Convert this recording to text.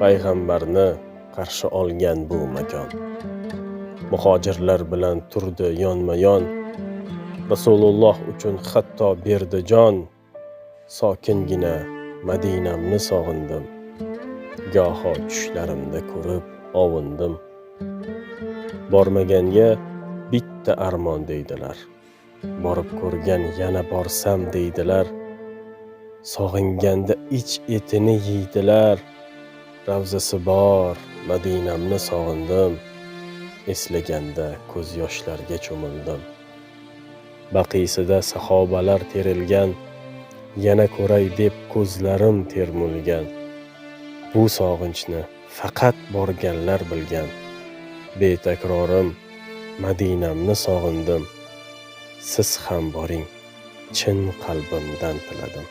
payg'ambarni qarshi olgan bu makon. Muhojirlar bilan turdi yonma yon rasululloh uchun hatto berdi jon. Sokingina madinamni sog'indim. Goho tushlarimda ko'rib ovundim. Bormaganga bitta armon deydilar. Borib ko'rgan yana borsam deydilar. Sog'inganda ich etini yeydilar. Ravzasi bor madinamni sog'indim. Eslaganda ko'z yoshlarga cho'mildim. Baqiysida sahobalar terilgan yana ko'ray deb ko'zlarim termulgan. Bu sog'inchni faqat borganlar bilgan. Betakrorim madinamni sog'indim. Siz ham boring chin qalbimdan tiladim.